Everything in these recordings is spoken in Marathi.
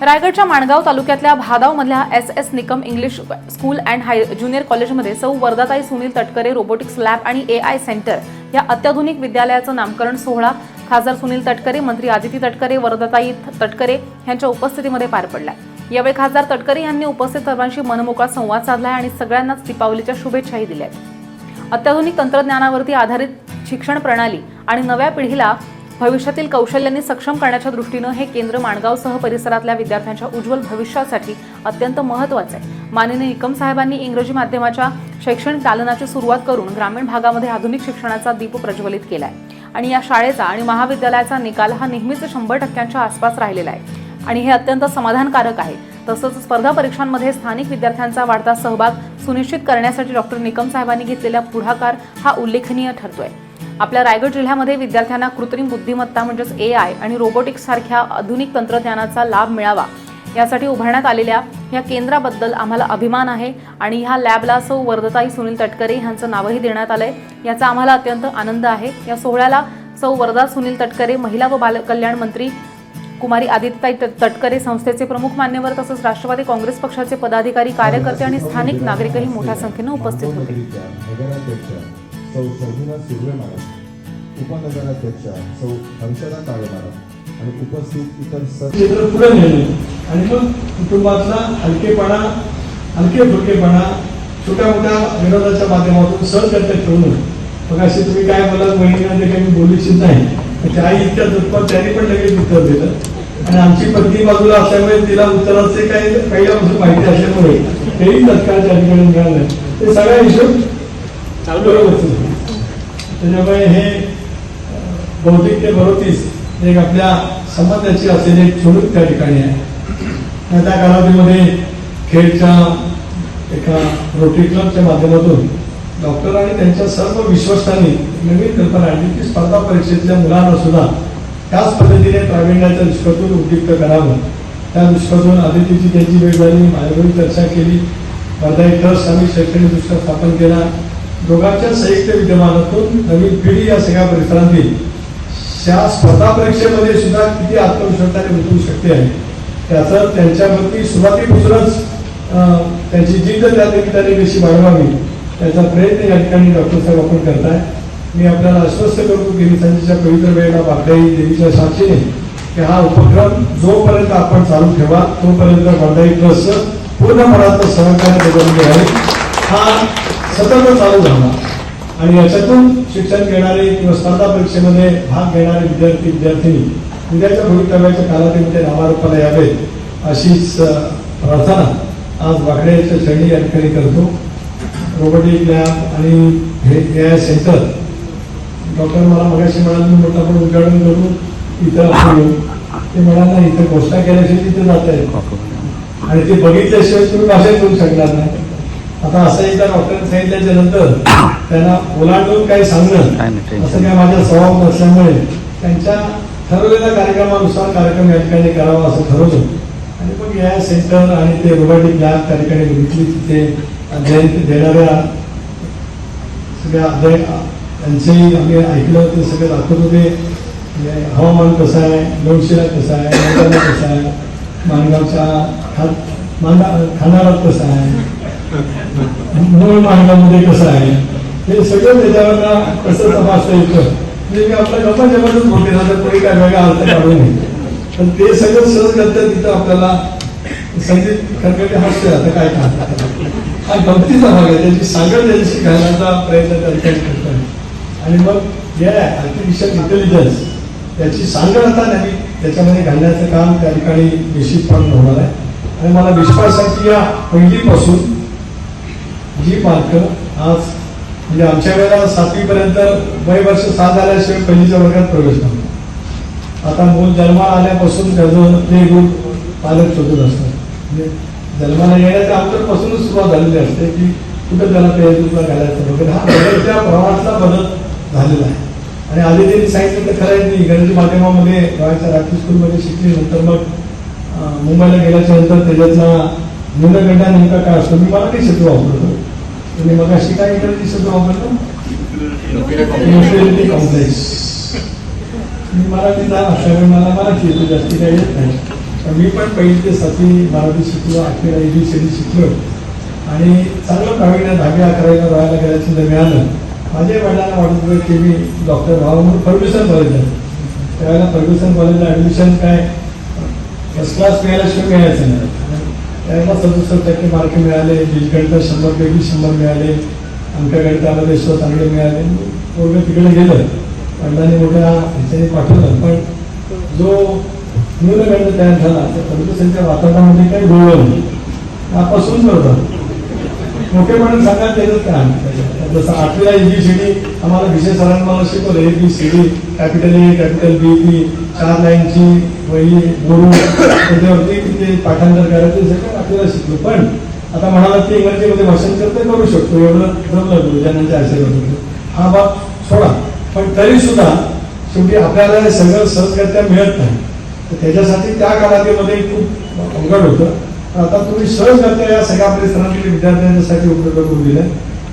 रायगडच्या माणगाव तालुक्यातल्या भादावमधल्या S S Nikam English school and high junior कॉलेजमध्ये सौ वरदाताई सुनील तटकरे रोबोटिक्स लॅब आणि ए आय सेंटर या अत्याधुनिक विद्यालयाचं नामकरण सोहळा खासदार सुनील तटकरे मंत्री आदिती तटकरे वरदाताई तटकरे यांच्या उपस्थितीमध्ये पार पडला यावेळी खासदार तटकरे यांनी उपस्थित सर्वांशी मनमोकळा संवाद साधला आणि सगळ्यांनाच दीपावलीच्या शुभेच्छाही दिल्या अत्याधुनिक तंत्रज्ञानावरती आधारित शिक्षण प्रणाली आणि नव्या पिढीला भविष्यातील कौशल्यांनी सक्षम करण्याच्या दृष्टीनं हे केंद्र माणगावसह परिसरातल्या विद्यार्थ्यांच्या उज्ज्वल भविष्यासाठी अत्यंत महत्त्वाचं आहे. माननीय निकम साहेबांनी इंग्रजी माध्यमाच्या शैक्षणिक दालनाची सुरुवात करून ग्रामीण भागामध्ये आधुनिक शिक्षणाचा दीप प्रज्वलित केला आहे आणि या शाळेचा आणि महाविद्यालयाचा निकाल हा नेहमीच शंभर टक्क्यांच्या आसपास राहिलेला आहे. आणि हे अत्यंत समाधानकारक आहे. तसंच स्पर्धा परीक्षांमध्ये स्थानिक विद्यार्थ्यांचा वाढता सहभाग सुनिश्चित करण्यासाठी डॉक्टर निकम साहेबांनी घेतलेला पुढाकार हा उल्लेखनीय ठरतोय. आपल्या रायगड जिल्ह्यामध्ये विद्यार्थ्यांना कृत्रिम बुद्धिमत्ता म्हणजेच ए आय आणि रोबोटिक्स सारख्या आधुनिक तंत्रज्ञानाचा लाभ मिळावा. यासाठी उभारण्यात आलेल्या या केंद्राबद्दल आम्हाला अभिमान आहे आणि ह्या लॅबला सौ वरदताई सुनील तटकरे यांचं नावही देण्यात आलंय. याचा आम्हाला अत्यंत आनंद आहे. या सोहळ्याला सौ वर्धा सुनील तटकरे महिला व बालकल्याण मंत्री कुमारी आदित्यताई तटकरे संस्थेचे प्रमुख मान्यवर तसंच राष्ट्रवादी काँग्रेस पक्षाचे पदाधिकारी कार्यकर्ते आणि स्थानिक नागरिकही मोठ्या संख्येनं उपस्थित होते. सौ सर्जुना सुर्वे मॅडम उपनगराध्यक्षा सौ हर्षदा काळे मॅडम आणि उपस्थित इतर सर्व पुढे नेणे आणि मग कुटुंबातला हलकेपणा हलके फुलकेपणा छोट्या मोठ्या विनोदाच्या माध्यमातून सर सहजगत्य ठेवणं मग असे तुम्ही काय मला बहिणीला ते काही मी बोलू इच्छित नाही. त्याच्या आई इतक्या दुःखात त्यांनी पण लगेच उत्तर दिलं. आणि आमची पत्नी बाजूला असल्यामुळे तिला उत्तराचे काही पहिल्यापासून माहिती असल्यामुळे तेही तत्काळ त्या ठिकाणी मिळालं ते सगळ्या हिशोब बरोबर त्याच्यामुळे हे बहुतेक ते बरोतीस एक आपल्या संबंधाची असलेली एक छोडून त्या ठिकाणी आहे. त्या कालावधीमध्ये खेळच्या एका रोटरी क्लबच्या माध्यमातून डॉक्टर आणि त्यांच्या सर्व विश्वस्तांनी नवीन कल्पना आणली की स्पर्धा परीक्षेतल्या मुलांना सुद्धा त्याच पद्धतीने प्रावीण्याच्या दृष्टीतून उद्युक्त करावं. त्या दृष्टीतून आदितीची त्यांची वेळ झाली माझ्याकडून चर्चा केली. वर्धा एक ट्रस्ट आम्ही शैक्षणिक दृष्ट्या स्थापन केला. दोघांच्या संयुक्त विद्यमानातून नवीन पिढी या सगळ्या परिसरांनी त्या स्पर्धा परीक्षेमध्ये सुद्धा किती आत्मविश्वासाने उतरू शकते आहे. त्याचं त्यांच्यावरती सुरुवातीपासूनच त्यांची जिद्द त्या निमित्ताने कशी वाढवावी त्याचा प्रयत्न या ठिकाणी डॉक्टर साहेब आपण करताय. मी आपल्याला आश्वस्त करतो की संजीच्या पवित्र वेळेला बागदाई देवीच्या साक्षीने की हा उपक्रम जोपर्यंत आपण चालू ठेवा तोपर्यंत बागदाई ट्रस्ट पूर्णपणाचं सहकार्य बदलले आहे हा सतत चालू झाला आणि याच्यातून शिक्षण घेणारे किंवा स्पर्धा परीक्षेमध्ये भाग घेणारे विद्यार्थी विद्यार्थिनी उद्याच्या भवितव्याच्या कालावधीमध्ये नावारूपाला यावेत अशीच प्रार्थना आज वाकड्याच्या चरणी या ठिकाणी करतो. रोबोटिक लॅब आणि हे ए आय सेंटर डॉक्टर मला मगाशी म्हणाले मोठा मोठं आपण उद्घाटन करू इथं आपण ते म्हणाल इथं घोषणा केल्याशिवाय तिथे जात आहे आणि ते बघितल्याशिवाय तुम्ही भाषेत करू शकणार नाही. आता असं एकदा डॉक्टरने सांगितल्याच्या नंतर त्यांना ओलांडून काही सांगणं असं काय माझ्या स्वभाव नसल्यामुळे त्यांच्या ठरवलेल्या कार्यक्रमानुसार कार्यक्रम या ठिकाणी करावा असं ठरवलं. आणि मग या सेंटर आणि ते रोबोटिक लॅब त्या ठिकाणी बघितली तिथे जयंती देणाऱ्या सगळ्या अध्याय त्यांचंही आम्ही ऐकलं ते सगळे दाखवत होते. म्हणजे हवामान कसं आहे लोणशिरा कसं आहे कसं आहे माणगावच्या खा मांडा खानावळ कसं आहे मूळ मार्गामध्ये कसं आहे? हे सगळं त्याच्यावर कसं तपासता येतं? म्हणजे मी आपल्या गप्पा जगातच बोलते ना कोणी काय वेगळा अर्थ काढून पण ते सगळं सहज करतं तिथं आपल्याला संगीत खरकटे हसते आता काय करतात हा गमतीचा भाग आहे. त्याची सांगड त्यांची घालण्याचा प्रयत्न त्या ठिकाणी करतात. आणि मग जे आहे आर्टिफिशियल इंटेलिजन्स त्याची सांगड आता नाही त्याच्यामध्ये घालण्याचं काम त्या ठिकाणी निश्चितपणे होणार आहे. आणि मला विश्वास आहे की या पहिलीपासून जी पालकं आज म्हणजे आमच्या वेळेला सातवीपर्यंत वय वर्ष सात आल्याशिवाय पहिलीच्या वर्गात प्रवेश नव्हता आता मूल जन्माला आल्यापासून त्याचं प्ले ग्रुप पालक शोधत असतात. म्हणजे जन्माला येण्याच्या अगोदरपासूनच सुरुवात झालेली असते की कुठं त्याला प्ले ग्रुपला घालायचं वगैरे. हा बदलत्या प्रवाहातला बदल झालेला आहे. आणि आधी त्यांनी सांगितलं तर खरं आहे मी इंग्रजी माध्यमामध्ये गावाच्या रात्री स्कूलमध्ये शिकली नंतर मग मुंबईला गेल्याच्यानंतर त्याच्यातला न्यूनगंडा नेमका काय असतो मी मराठी शिकलो वापरतो तुम्ही मग अशी काय इंग्रजी शब्द वापरतो? कॉम्प्लेक्स मी मराठीचा असल्यामुळे मला मराठी येतो जास्ती काही येत नाही. तर मी पण पहिली ते सातवी मराठी शिकलो आठवीला ए बी सी डी शिकलो. आणि चांगलं प्रावीण्य दहावी अकरावीला राहायला गेल्याचं जर मिळालं. माझ्या वडिलांना वाटत होतं की मी डॉक्टर व्हावं म्हणून फर्ग्युसन कॉलेजला त्यावेळेला फर्ग्युसन कॉलेजला ॲडमिशन काय? फर्स्ट क्लास मिळाल्याशिवाय मिळायचं नाही. त्यांना सदुसष्ट टक्के मार्क मिळाले बीजगणितात शंभरपैकी शंभर मिळाले अंकगणितामध्ये सो चांगले मिळाले. पूर्ण तिकडे गेलं वडिलांनी मोठ्या ह्याच्याने पाठवलं. पण जो न्यूनगंड तयार झाला त्या सदुसष्टच्या वातावरणामध्ये काही गोळलं नाही. त्यापासून करतात मोठेपणे सांगायला त्याचं काय? जसं आठवीला ए बी सी डी आम्हाला विषय सरांना मला शिकवलं A B C D capital A capital B B चार लाईनची वही गुरु त्याच्यावरती ते पाठांतर करायचं आपल्याला शिकलो. पण आता म्हणाला की इंग्रजीमध्ये भाषांतर तर करू शकतो. एवढं जमलं गुरुजनांच्या आशीर्वाद हा बाब सोडा. पण तरी सुद्धा शेवटी आपल्याला हे सगळं सहजगत्या मिळत नाही. तर त्याच्यासाठी त्या कालावधीमध्ये खूप अवघड होतं. पण आता तुम्ही सहजगत्या या सगळ्या परिसरातील विद्यार्थ्यांच्यासाठी उपलब्ध करून दिलं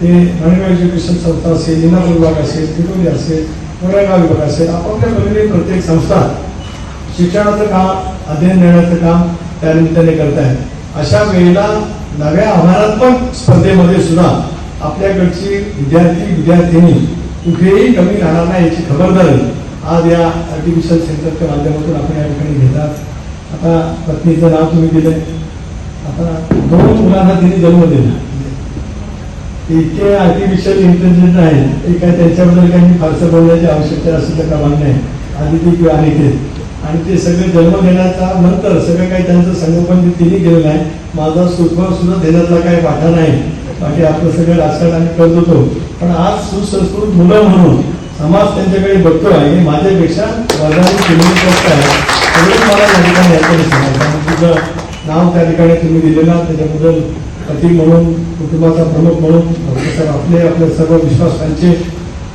ते मणिमा एज्युकेशन संस्था असेल इंदापूर विभाग असेल तिरोली असेल कोरेगाव विभाग असेल आपापल्या परीने प्रत्येक संस्था शिक्षणाचं काम अध्ययन देण्याचं काम त्या निमित्ताने करत आहेत अशा वेळेला नव्या आव्हानात्मक स्पर्धेमध्ये सुद्धा आपल्याकडची विद्यार्थी विद्यार्थिनी कुठेही कमी राहणार नाही याची खबरदारी आज या आर्टिफिशियल सेंटरच्या माध्यमातून आपण या ठिकाणी घेतात. आता पत्नीचं नाव तुम्ही दिलं आता दोन मुलांना तिने जन्म दिला. इतके आर्टिफिशियल इंटेलिजंट आहे ते काय त्यांच्याबद्दल काही फारसं बोलण्याची आवश्यकता असेल तर का नाही आदिती किंवा अनिकेत. आणि ते सगळे जन्म देण्याचा नंतर सगळं काही त्यांचं संगोपन ते तिने केलेलं आहे माझा सुखभाव सुद्धा देण्यातला काही वाटा नाही. बाकी आपलं सगळं राजकारण आम्ही करत होतो. पण आज सुसंस्कृत मुलं म्हणून समाज त्यांच्याकडे बघतो आहे हे माझ्यापेक्षा वर्गाने केलेली गोष्ट आहे. म्हणून मला या ठिकाणी ऐकायला सांगायचं. आणि तुझं नाव त्या ठिकाणी तुम्ही दिलेलं त्याच्याबद्दल पती म्हणून कुटुंबाचा प्रमुख म्हणून डॉक्टर साहेब आपले आपले सर्व विश्वासांचे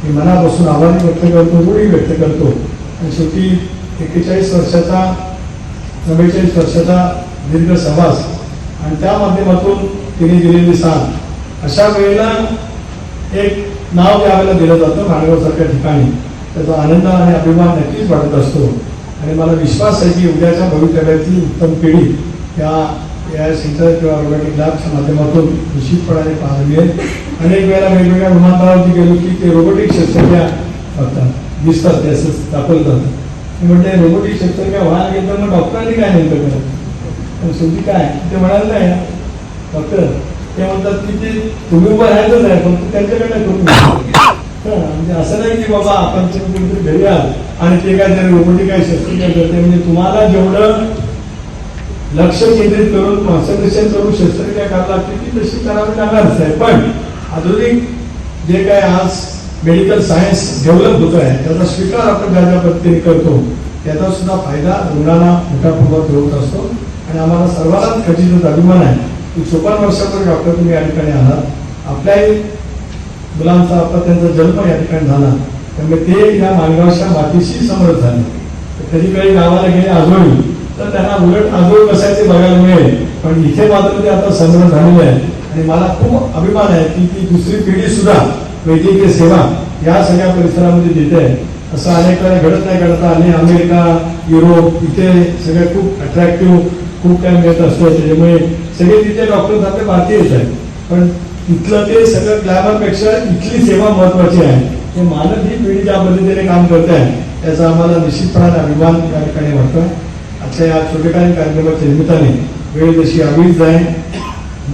मी मनापासून आभारी व्यक्त करतो रूढी व्यक्त करतो. आणि शेवटी एक्केचाळीस वर्षाचा चव्वेचाळीस वर्षाचा दीर्घ सहवास आणि त्या माध्यमातून तिने दिलेली साथ. अशा वेळेला एक नाव त्यावेळेला दिलं जातं भांडवसारख्या ठिकाणी. त्याचा आनंद आणि अभिमान नक्कीच वाटत असतो. आणि मला विश्वास आहे की उद्याच्या भवितव्यातील उत्तम पिढी या या सेंटर किंवा रोबोटिक लॅबच्या माध्यमातून निश्चितपणाने पाहायला मिळेल अनेक वेळेला वेगवेगळ्या विमानतळावरती गेलो की ते रोबोटिक शस्त्रक्रिया करतात. दिसतात ते असं दाखवलं जातं म्हटलं रोबोटिक शस्त्रक्रिया व्हायला गेलं तर मग डॉक्टरांनी काय नेमकं करत पण शेवटी काय? ते म्हणाल नाही डॉक्टर ते म्हणतात की ते तुम्ही उभं राहायचंच आहे पण त्यांच्याकडे करून म्हणजे असं नाही की बाबा आपण कुठेतरी घरी आल आणि ते काय त्याने रोबोटिक काय शस्त्रक्रिया करते म्हणजे तुम्हाला जेवढं लक्ष केंद्रित करून कॉन्सन्ट्रेशन करून शस्त्रक्रिया करायला लागते ती तशी करावी लागणारच आहे पण आधुनिक जे काय आज मेडिकल सायन्स डेव्हलप होत आहे त्याचा स्वीकार आपण ज्या ज्या पद्धतीने करतो त्याचा सुद्धा फायदा रुग्णांना मोठ्या प्रमाणात होत असतो. आणि आम्हाला सर्वांनाच खचित अभिमान आहे. की चोपन्न वर्षापूर्वी डॉक्टर तुम्ही या ठिकाणी आलात. आपल्याही मुलांचा आपला त्यांचा जन्म या ठिकाणी झाला. त्यामुळे ते या मानगावच्या मातीशी समर्थ झाले. तर कधी काही गावाला गेले आजोळी तर त्यांना उलट आजोळ कसायचे बघायला मिळेल. पण इथे मात्र ते आता समर्थ झालेले आहे आणि मला खूप अभिमान आहे की ती दुसरी पिढी सुद्धा वैद्यकीय सेवा या सगळ्या परिसरामध्ये देते आहे असं अनेक वेळा घडत नाही घडत आणि अमेरिका युरोप इथे सगळे खूप अट्रॅक्टिव्ह खूप काय मिळत असतो. त्याच्यामुळे सगळे तिथे डॉक्टर आपले भारतीयच आहेत. पण तिथलं ते सगळं ग्लॅमरपेक्षा इथली सेवा महत्वाची आहे. हे मानव ही पिढी ज्या पद्धतीने काम करत आहे त्याचा आम्हाला निश्चितपणाने अभिमान या ठिकाणी वाटतो. आजच्या या छोटेकालीन कार्यक्रमाच्या निमित्ताने वेळ जशी अभिज आहे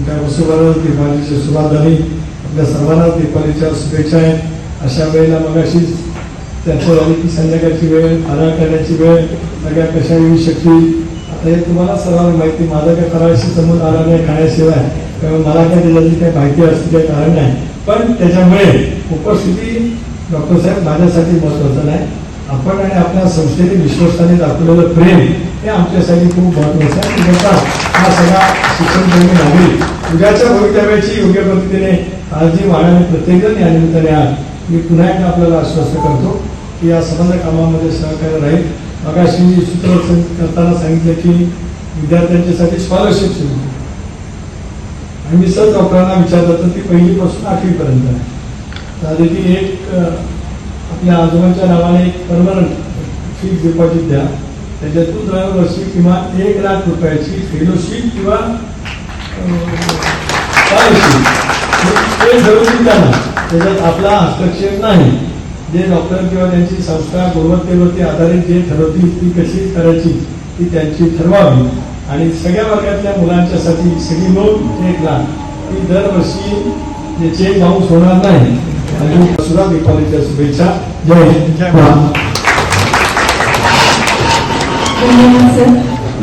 त्या वसुबाला दीपावलीची सुरुवात झाली आपल्या सर्वांना दीपावलीच्या शुभेच्छा आहेत अशा वेळेला मगाशीच त्याचं आली झाली की संध्याकाळची वेळ फराळ करण्याची वेळ सगळ्या कशा येऊ शकतील? आता हे तुम्हाला सर्वांना माहिती माझा काही फराळशी समोर आला नाही खाण्याशिवाय. त्यामुळे मला काय त्याच्यातली काही माहिती असते काही कारण नाही. पण त्याच्यामुळे उपस्थिती डॉक्टर साहेब माझ्यासाठी महत्वाचं नाही. आपण आणि आपल्या संस्थेने विश्वस्ताने दाखवलेलं प्रेम हे आमच्यासाठी खूप महत्वाचं आहे. त्याचा हा सगळा शिक्षणप्रेमी नागरिक उद्याच्या भवितव्याची योग्य पद्धतीने काळजी वाढवणे प्रत्येकजण. या निमित्ताने आज मी पुन्हा एकदा आपल्याला आश्वस्त करतो की या संबंध कामामध्ये सहकार्य राहील. मगाशी सूत्र करताना सांगितलं की विद्यार्थ्यांच्यासाठी स्कॉलरशिप सुरू आणि मी सर डॉक्टरांना विचारलं तर ती पहिलीपासून आठवीपर्यंत आहे. तर ती एक आपल्या आजोबांच्या नावाने एक परमनंट फिक्स डिपॉझिट द्या. त्याच्यातून दरवर्षी किमान एक लाख रुपयाची फेलोशिप किंवा ते ठरवून त्यांना त्याच्यात आपला हस्तक्षेप नाही. जे डॉक्टर किंवा त्यांची संस्था गुणवत्तेवरती आधारित जे ठरवतील ती कशी करायची ती त्यांची ठरवावी. आणि सगळ्या वर्गातल्या मुलांच्यासाठी सगळी लोक एक लाख. ती दरवर्षी चेक बाउन्स होणार नाही. सुद्धा दीपावलीच्या शुभेच्छा जय हिंद जय महाराष्ट्र